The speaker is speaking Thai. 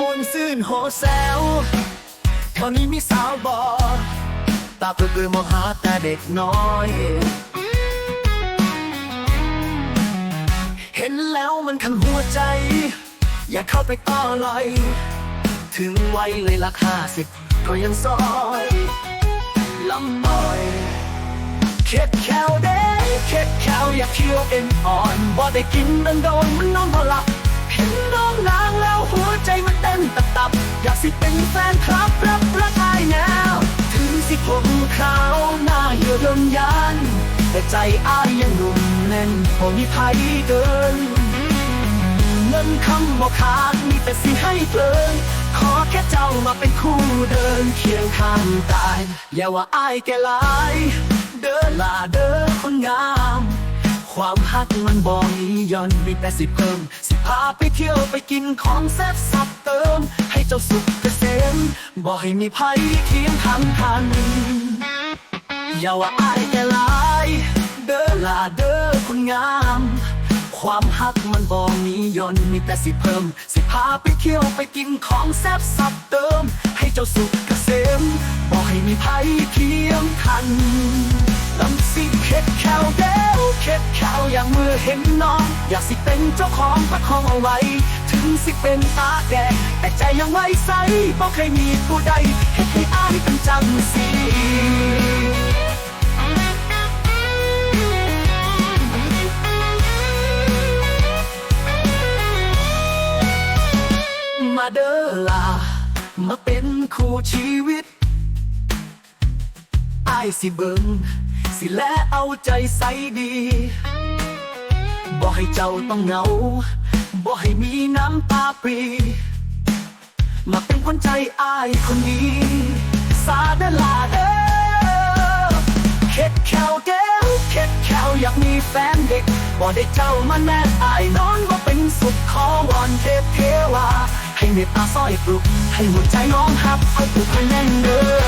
มนซื่นโหแซวตอนนี้มีสาวบอตาเปื่อยมองหาแต่เด็กน้อย เห็นแล้วมันขันหัวใจ อยากเข้าไปต่อลอย ถึงวัยเลยราคาสิบก็ยังซอยลำบ่อยเข็ดแควเด้เข็ดแควอยากเคี้ยวเอ็นอ่อนบ่ได้กินดันโดนมันนอนบ่หลับ ห็นน้องนางแล้วหัวใจมันเต้นตับตับ อยากสิเป็นแฟนครับรับรักอายแนว ถึงสิผมขาวหน้าเหี่ยวย่นยัน แต่ใจอายยังหนุ่มแน่นบ่มีภัยเกิน เงินคำบอกขาดมีแต่สิให้เพลิน ขอแค่เจ้ามาเป็นคู่เดินเคียงข้างตาย อย่าว่าอายแก่หลาย เดินลาเดินคนงามความฮักมันบองย่อนมีแต่สิเพิ่มส พาไปเที่ยวไปกินของแซ่บสับเติม ให้เจ้าสุขเกษมบอกให้มีภัยเคียงข้างคัน อย่าว่าอายแก่ลาย เดินลาเดินคนงาม ความฮักมันบองนี้ย่อนมีแต่สิเพิ่ม สิพาไปเที่ยวไปกินของแซ่บสับเติม ให้เจ้าสุขเกษมบอกให้มีภัยเคียงคัน ลำสิเข็ดแควเดวเข็ดแควอย่างมือเห็นน้อง อยากสิเป็นเจ้าของประคองเอาไว้ ถึงสิเป็นตาแดงแต่ใจยังไว้ใสบอกเคยมีผู้ใดเห็นให้อายเป็นจังสีมาเด้อลามาเป็นคู่ชีวิต อายสิเบิงสิแลเอาใจใส่ดีบอกให้เจ้าต้องเหงาบอกให้มีน้ำตาปรีมาเป็นคนใจอายคนนี้ สาเดลาเด้อเข็ดแควเก้วเข็ดแควอยากมีแฟนเด็กบ่ได้เจ้ามาแน่อายนอนว่าเป็นสุขขอวอนเทพเทวาให้เมตตาสร้อยปลุก ให้หัวใจน้องหับเอาปลุกให้แน่นเด้อ